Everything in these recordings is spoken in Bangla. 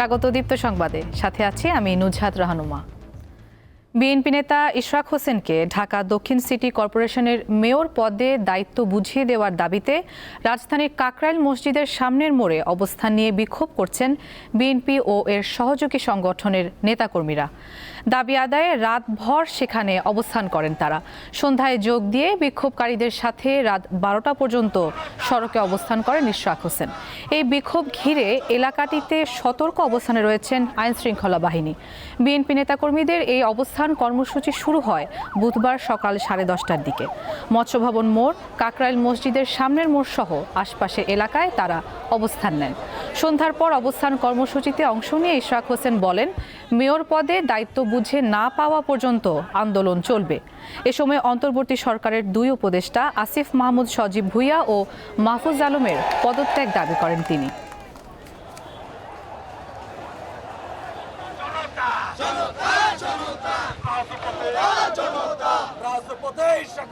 স্বাগত দীপ্ত সংবাদে। সাথে আছি আমি নুজহাত রাহানুমা। বিএনপি নেতা ইশরাক হোসেনকে ঢাকা দক্ষিণ সিটি কর্পোরেশনের মেয়র পদে দায়িত্ব বুঝিয়ে দেওয়ার দাবিতে রাজধানীর কাকরাইল মসজিদের সামনের মোড়ে অবস্থান নিয়ে বিক্ষোভ করছেন বিএনপি ও এর সহযোগী সংগঠনের নেতাকর্মীরা। দাবি আদায়ে রাতভর সেখানে অবস্থান করেন তারা। সন্ধ্যায় যোগ দিয়ে বিক্ষোভকারীদের সাথে রাত বারোটা পর্যন্ত সড়কে অবস্থান করেন ইশরাক হোসেন। এই বিক্ষোভ ঘিরে এলাকাটিতে সতর্ক অবস্থানে রয়েছেন আইন শৃঙ্খলা বাহিনী। বিএনপি নেতাকর্মীদের এই অবস্থান কর্মসূচি শুরু হয় বুধবার সকাল সাড়ে দশটার দিকে। মৎস্যভবন মোড়, কাকরাইল মসজিদের সামনের মোড় সহ আশপাশে এলাকায় তারা অবস্থান নেন। সন্ধ্যার পর অবস্থান কর্মসূচিতে অংশ নিয়ে ইশরাক হোসেন বলেন, মেয়র পদে দায়িত্ব বুঝে না পাওয়া পর্যন্ত আন্দোলন চলবে। এ সময় অন্তর্বর্তী সরকারের দুই উপদেষ্টা আসিফ মাহমুদ সজীব ভুইয়া ও মাহফুজ আলমের পদত্যাগ দাবি করেন তিনি রাজপথে ইশাকবাই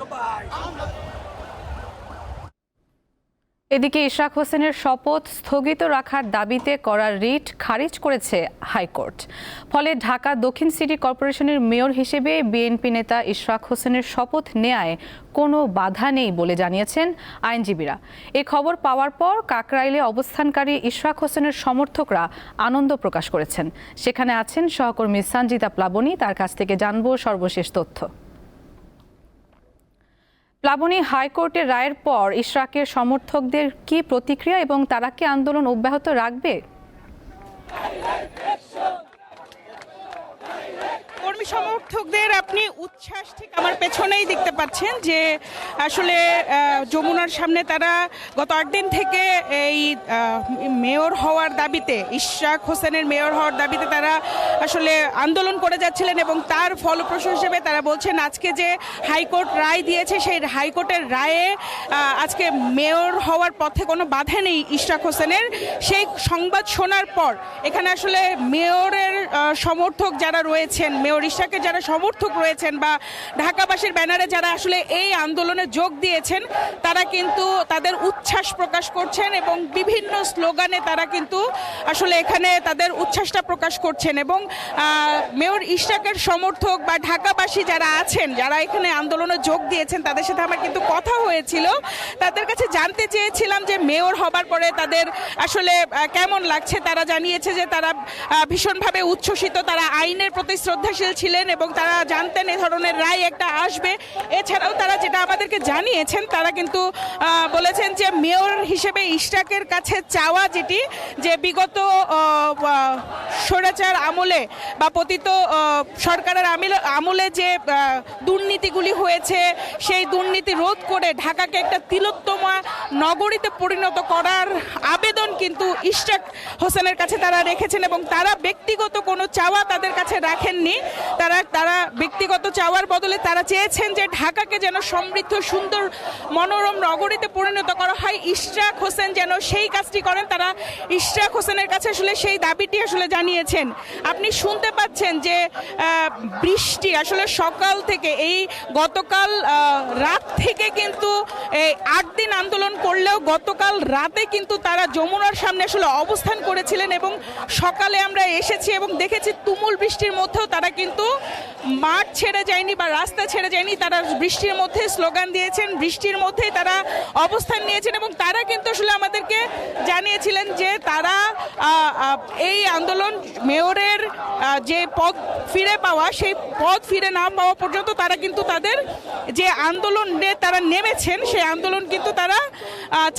এদিকে ইশরাক হোসেনের শপথ স্থগিত রাখার দাবিতে করা রিট খারিজ করেছে হাইকোর্ট। ফলে ঢাকা দক্ষিণ সিটি কর্পোরেশনের মেয়র হিসেবে বিএনপি নেতা ইশরাক হোসেনের শপথ নেয়ায় কোনো বাধা নেই বলে জানিয়েছেন আইনজীবীরা। এ খবর পাওয়ার পর কাকরাইলে অবস্থানকারী ইশরাক হোসেনের সমর্থকরা আনন্দ প্রকাশ করেছেন। সেখানে আছেন সহকর্মী সঞ্জিতা প্লাবনী, তার কাছ থেকে জানব সর্বশেষ তথ্য। প্লাবনী হাইকোর্টের রায়ের পর ইশরাকের সমর্থকদের কি প্রতিক্রিয়া এবং তারা কি আন্দোলন অব্যাহত রাখবে কর্মী সমর্থকদের আপনি উচ্ছ্বাস ঠিক আমার পেছনেই দেখতে পাচ্ছেন যে আসলে যমুনার সামনে তারা গত আট দিন থেকে এই মেয়র হওয়ার দাবিতে, ইশরাক হোসেনের মেয়র হওয়ার দাবিতে তারা আসলে আন্দোলন করে যাচ্ছিলেন এবং তার ফলপ্রসূ হিসেবে তারা বলছেন আজকে যে হাইকোর্ট রায় দিয়েছে, সেই হাইকোর্টের রায়ে আজকে মেয়র হওয়ার পথে কোনো বাধা নেই ইশরাক হোসেনের। সেই সংবাদ শোনার পর এখানে আসলে মেয়রের সমর্থক যারা রয়েছেন, মেয়র ইশরাকের যারা সমর্থক রয়েছেন বা ঢাকাবাসীর ব্যানারে যারা আসলে এই আন্দোলনে যোগ দিয়েছেন, তারা কিন্তু তাদের উচ্ছ্বাস প্রকাশ করছেন এবং বিভিন্ন স্লোগানে তারা কিন্তু আসলে এখানে তাদের উচ্ছ্বাসটা প্রকাশ করছেন এবং মেয়র ইশরাকের সমর্থক বা ঢাকাবাসী যারা আছেন, যারা এখানে আন্দোলনে যোগ দিয়েছেন, তাদের সাথে আমার কিন্তু কথা হয়েছিল। তাদের কাছে জানতে চেয়েছিলাম যে মেয়র হবার পরে তাদের আসলে কেমন লাগছে? তারা জানিয়েছে যে তারা ভীষণভাবে উচ্ছ্বসিত, তারা আইনের প্রতি শ্রদ্ধাশীল ছিলেন এবং তারা জানতেন এ ধরনের রায় একটা আসবে। এছাড়াও তারা যেটা আমাদেরকে জানিয়েছেন, তারা কিন্তু বলেছেন যে মেয়র হিসেবে ইশরাকের কাছে চাওয়া যেটি, যে বিগত স্বৈরাচার আমলে বা পতিত সরকারের আমিল- যে দুর্নীতিগুলি হয়েছে, সেই দুর্নীতি রোধ করে ঢাকাকে একটা তিলোত্তমা নগরীতে পরিণত করার আবেদন কিন্তু ইশরাক হোসেনের কাছে তারা রেখেছেন এবং তারা ব্যক্তিগত কোনো চাওয়া তাদের কাছে রাখেননি। তারা তারা ব্যক্তিগত চাওয়ার বদলে তারা চেয়েছেন যে ঢাকাকে যেন সমৃদ্ধ, সুন্দর, মনোরম নগরীতে পরিণত করা হয়। ইশরাক হোসেন যেন সেই কাজটি করেন, তারা ইশরাক হোসেনের কাছে আসলে সেই দাবিটি আসলে জানিয়েছেন। আপনি শুনতে পাচ্ছেন যে বৃষ্টি আসলে সকাল থেকে এই গতকাল রাত থেকে কিন্তু আট দিন আন্দোলন করলেও গতকাল রাতে কিন্তু তারা যমুনার সামনে আসলে অবস্থান করেছিলেন এবং সকালে আমরা এসেছি এবং দেখেছি তুমুল বৃষ্টির মধ্যেও তারা কিন্তু মাঠ ছেড়ে যায়নি বা রাস্তা ছেড়ে যায়নি। তারা বৃষ্টির মধ্যে স্লোগান দিয়েছেন, বৃষ্টির মধ্যেই তারা অবস্থান নিয়েছেন এবং তারা কিন্তু আসলে আমাদেরকে জানিয়েছিলেন যে তারা এই আন্দোলন মেয়রের যে পদ ফিরে পাওয়া, সেই পদ ফিরে না পাওয়া পর্যন্ত তারা কিন্তু তাদের যে আন্দোলনে তারা নেমেছেন, সেই আন্দোলন কিন্তু তারা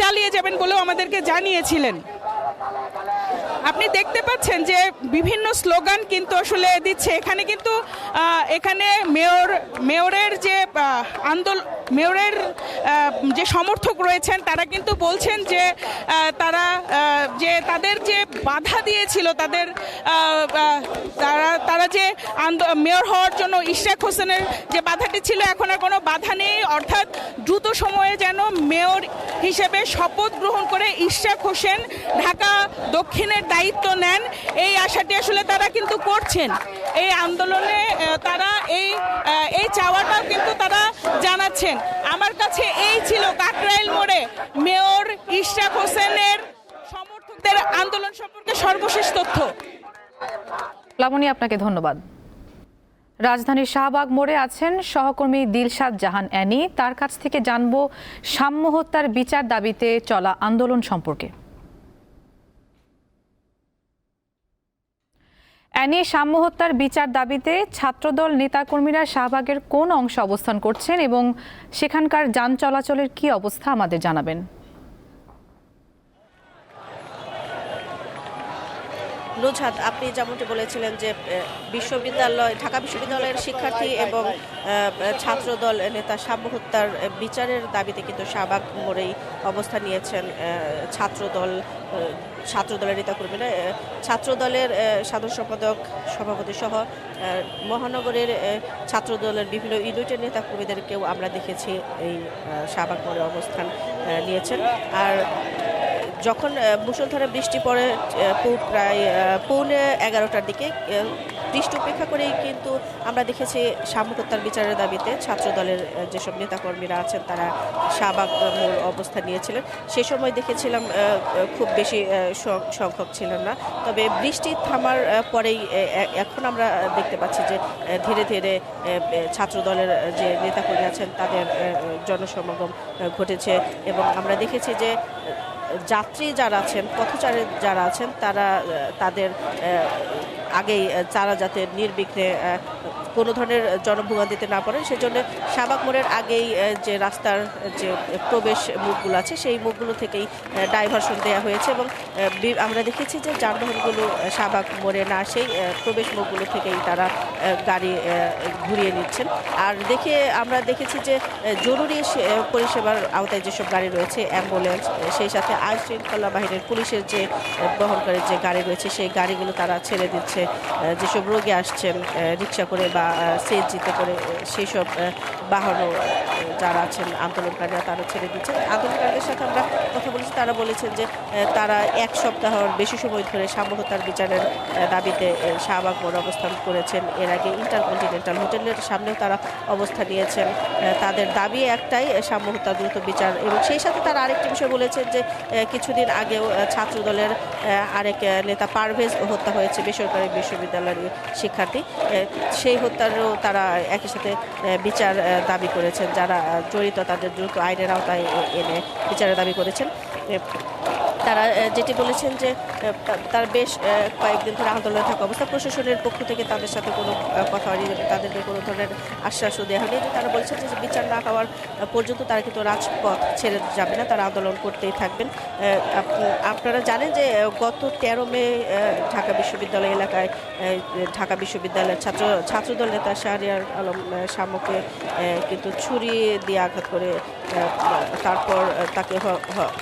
চালিয়ে যাবেন বলেও আমাদেরকে জানিয়েছিলেন। আপনি দেখতে পাচ্ছেন যে বিভিন্ন স্লোগান কিন্তু আসলে দিচ্ছে। এখানে কিন্তু এখানে মেয়র, মেয়রের যে আন্দোলন মেয়রের যে সমর্থক রয়েছেন, তারা কিন্তু বলছেন যে তারা যে তাদের যে বাধা দিয়েছিল, তাদের তারা তারা যে মেয়র হওয়ার জন্য ইশরাক হোসেনের যে বাধাটি ছিল, এখন আর কোনো বাধা নেই। অর্থাৎ দ্রুত সময়ে যেন মেয়র হিসেবে শপথ গ্রহণ করে ইশরাক হোসেন ঢাকা দক্ষিণের দায়িত্ব নেন। এই আশাটি আসলে তারা কিন্তু করছেন। এই আন্দোলনে তারা এই এই চাওয়াটাও কিন্তু তারা জানাচ্ছেন। আমার কাছে এই ছিল কাকরাইল মোড়ে মেয়র ইশরাক হোসেনের সমর্থকদের আন্দোলন সম্পর্কে সর্বশেষ তথ্য। লাবণী, আপনাকে ধন্যবাদ। রাজধানীর শাহবাগ মোড়ে আছেন সহকর্মী দিলশাদ জাহান অ্যানি। তার কাছ থেকে জানব সাম্য হত্যার বিচার দাবিতে চলা আন্দোলন সম্পর্কে। অ্যানি সাম্য হত্যার বিচার দাবিতে ছাত্রদল নেতাকর্মীরা শাহবাগের কোন অংশে অবস্থান করছেন এবং সেখানকার যান চলাচলের কি অবস্থা আমাদের জানাবেন। নুজহাত আপনি যেমনটি বলেছিলেন যে বিশ্ববিদ্যালয়, ঢাকা বিশ্ববিদ্যালয়ের শিক্ষার্থী এবং ছাত্রদল নেতা সাম্য হত্যার বিচারের দাবিতে কিন্তু শাহবাগ মোড়েই অবস্থান নিয়েছেন ছাত্রদল ছাত্রদলের নেতাকর্মীরা। ছাত্রদলের সাধারণ সম্পাদক, সভাপতি সহ মহানগরের ছাত্রদলের বিভিন্ন ইউনিটের নেতাকর্মীদেরকেও আমরা দেখেছি এই শাহবাগ মোড়ে অবস্থান নিয়েছেন। আর যখন আহ, মুষলধারে বৃষ্টি পড়ে প্রায় পৌনে এগারোটার দিকে বৃষ্টি উপেক্ষা করেই কিন্তু আমরা দেখেছি সাম্যহত্যার বিচারের দাবিতে ছাত্রদলের আহ, যেসব নেতাকর্মীরা আছেন তারা শাহবাগ মোড় অবস্থান নিয়েছিলেন। সে সময় দেখেছিলাম খুব বেশি সংখ্যক ছিলেন না। তবে বৃষ্টি থামার পরেই এখন আমরা দেখতে পাচ্ছি যে ধীরে ধীরে আহ, ছাত্রদলের যে নেতাকর্মী আছেন তাদের জনসমাগম ঘটেছে। এবং আমরা দেখেছি যে যাত্রী যারা আছেন পথচারী যারা আছেন তারা তাদের আগেই তারা যাতে নির্বিঘ্নে কোনো ধরনের জনভোগান্তিতে না পড়েন সেজন্য শাহবাগ মোড়ের আগেই যে রাস্তার যে প্রবেশ মুখগুলো আছে, সেই মুখগুলো থেকেই ডাইভারশন দেওয়া হয়েছে এবং আমরা দেখেছি যে যানবাহনগুলো শাহবাগ মোড়ে না সেই প্রবেশ মুখগুলো থেকেই তারা গাড়ি ঘুরিয়ে নিচ্ছেন। আর দেখে, আমরা দেখেছি যে জরুরি পরিষেবার আওতায় যেসব গাড়ি রয়েছে, অ্যাম্বুলেন্স সেই সাথে আইন শৃঙ্খলা বাহিনীর পুলিশের যে বহনকারী যে গাড়ি রয়েছে, সেই গাড়িগুলো তারা ছেড়ে দিচ্ছে। যেসব রোগী আসছেন রিক্সা করে বা সিএনজিতে করে সেই সব বাহনও যারা আছেন আন্দোলনকারীরা তারা ছেড়ে দিচ্ছেন আন্দোলনকারীদের সাথে আমরা কথা বলেছি। তারা বলেছেন যে তারা এক সপ্তাহর বেশি সময় ধরে সাম্যহত্যার বিচারের দাবিতে শাহবাগ মোড় অবস্থান করেছেন। এর আগে ইন্টারকন্টিনেন্টাল হোটেলের সামনেও তারা অবস্থান নিয়েছেন। তাদের দাবি একটাই সাম্যহত্যার দ্রুত বিচার। এবং সেই সাথে তারা আরেকটি বিষয় বলেছেন যে কিছুদিন আগেও ছাত্রদলের আরেক নেতা পারভেজ হত্যা হয়েছে বেসরকারি বিশ্ববিদ্যালয়ের শিক্ষার্থী। সেই সেই হত্যারও তারা একই সাথে বিচার দাবি করেছেন। যারা জড়িত তাদের দ্রুত আইনের আওতায় এনে বিচারের দাবি করেছেন। তারা যেটি বলেছেন যে তার বেশ কয়েকদিন ধরে আন্দোলনে থাকা অবস্থা। প্রশাসনের পক্ষ থেকে তাদের সাথে কোনো কথা হয়নি তাদেরকে কোনো ধরনের আশ্বাসও দেওয়া হয়নি। তারা বলছেন যে, বিচার না হওয়ার পর্যন্ত তারা কিন্তু রাজপথ ছেড়ে যাবে না, তারা আন্দোলন করতেই থাকবেন। আপনারা জানেন যে গত তেরো মে ঢাকা বিশ্ববিদ্যালয় এলাকায় ঢাকা বিশ্ববিদ্যালয়ের ছাত্র, ছাত্রদল নেতা শাহরিয়ার আলম শামুকে কিন্তু ছুরি দিয়ে আঘাত করে তারপর তাকে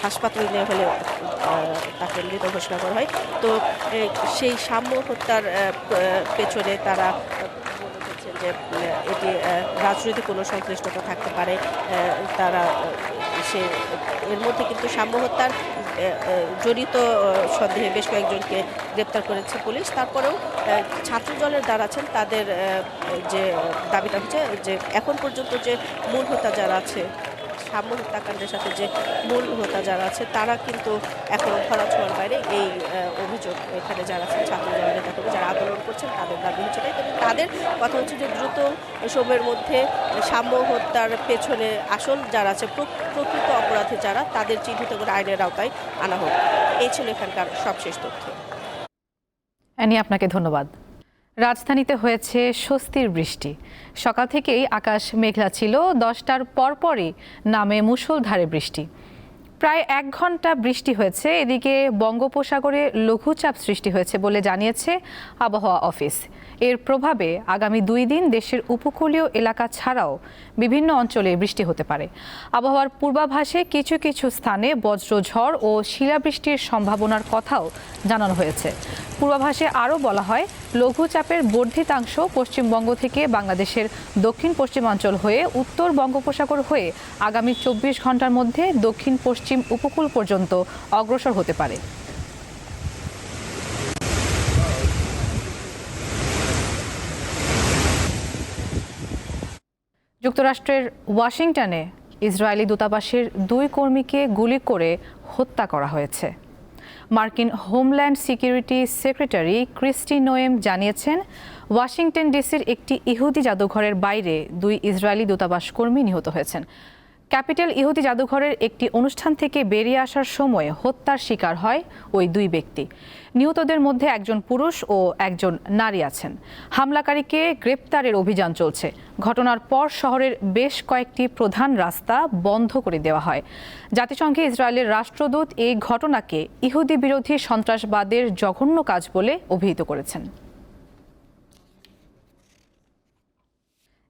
হাসপাতালে নিয়ে হলে তাকে মৃত ঘোষণা করা হয়। তো সেই সাম্য হত্যার পেছনে তারা যে এটি রাজনৈতিক কোনো সংশ্লিষ্টতা থাকতে পারে। তারা সে, এর মধ্যে কিন্তু সাম্য হত্যার জড়িত সন্দেহে বেশ কয়েকজনকে গ্রেপ্তার করেছে পুলিশ। তারপরেও ছাত্র দলের দ্বারা আছেন, তাদের যে দাবিটা হচ্ছে যে, এখন পর্যন্ত যে মূল হত্যা যারা আছে সাম্য হত্যাকাণ্ডের সাথে যে মূল হোতা যারা আছে, তারা কিন্তু এখনও ধরা ছোঁয়ার বাইরে এই অভিযোগ এখানে যারা আছেন, ছাত্র দলের নেতা কর্মী যারা আন্দোলন করছেন, তাদের দাবি হচ্ছে তাই তবে তাদের কথা হচ্ছে যে দ্রুত সময়ের মধ্যে সাম্য হত্যার পেছনে আসল যারা আছে প্র- প্রকৃত অপরাধী যারা, তাদের চিহ্নিত করে আইনের আওতায় আনা হোক। এই ছিল এখানকার সবশেষ তথ্য। অ্যানি, আপনাকে ধন্যবাদ। রাজধানীতে হয়েছে স্বস্তির বৃষ্টি। সকাল থেকেই আকাশ মেঘলা ছিল। দশটার পরপরই নামে মুষলধারে বৃষ্টি। প্রায় এক ঘণ্টা বৃষ্টি হয়েছে। এদিকে বঙ্গোপসাগরে লঘুচাপ সৃষ্টি হয়েছে বলে জানিয়েছে আবহাওয়া অফিস। এর প্রভাবে আগামী দুই দিন দেশের উপকূলীয় এলাকা ছাড়াও বিভিন্ন অঞ্চলে বৃষ্টি হতে পারে। আবহাওয়ার পূর্বাভাসে কিছু কিছু স্থানে বজ্রঝড় ও শিলাবৃষ্টির সম্ভাবনার কথাও জানানো হয়েছে। পূর্বাভাসে আরও বলা হয় লঘুচাপের বর্ধিতাংশ পশ্চিমবঙ্গ থেকে বাংলাদেশের দক্ষিণ পশ্চিমাঞ্চল হয়ে উত্তর বঙ্গোপসাগর হয়ে আগামী চব্বিশ ঘণ্টার মধ্যে দক্ষিণ পশ্চিম উপকূল পর্যন্ত অগ্রসর হতে পারে। যুক্তরাষ্ট্রের ওয়াশিংটনে ইসরায়েলি দূতাবাসের দুই কর্মীকে গুলি করে হত্যা করা হয়েছে। মার্কিন homeland security secretary Kristi Noem জানিয়েছেন, ওয়াশিংটন ডিসির একটি ইহুদি জাদুঘরের বাইরে দুই ইসরায়েলি দূতাবাস কর্মী নিহত হয়েছেন। ক্যাপিটাল ইহুদি জাদুঘরের একটি অনুষ্ঠান থেকে বেরিয়ে আসার সময় হত্যার শিকার হয় ওই দুই ব্যক্তি। নিহতদের মধ্যে একজন পুরুষ ও একজন নারী আছেন। হামলাকারীকে গ্রেপ্তারের অভিযান চলছে। ঘটনার পর শহরের বেশ কয়েকটি প্রধান রাস্তা বন্ধ করে দেওয়া হয়। জাতিসংঘে ইসরায়েলের রাষ্ট্রদূত এই ঘটনাকে ইহুদি বিরোধী সন্ত্রাসবাদের জঘন্য কাজ বলে অভিহিত করেছেন।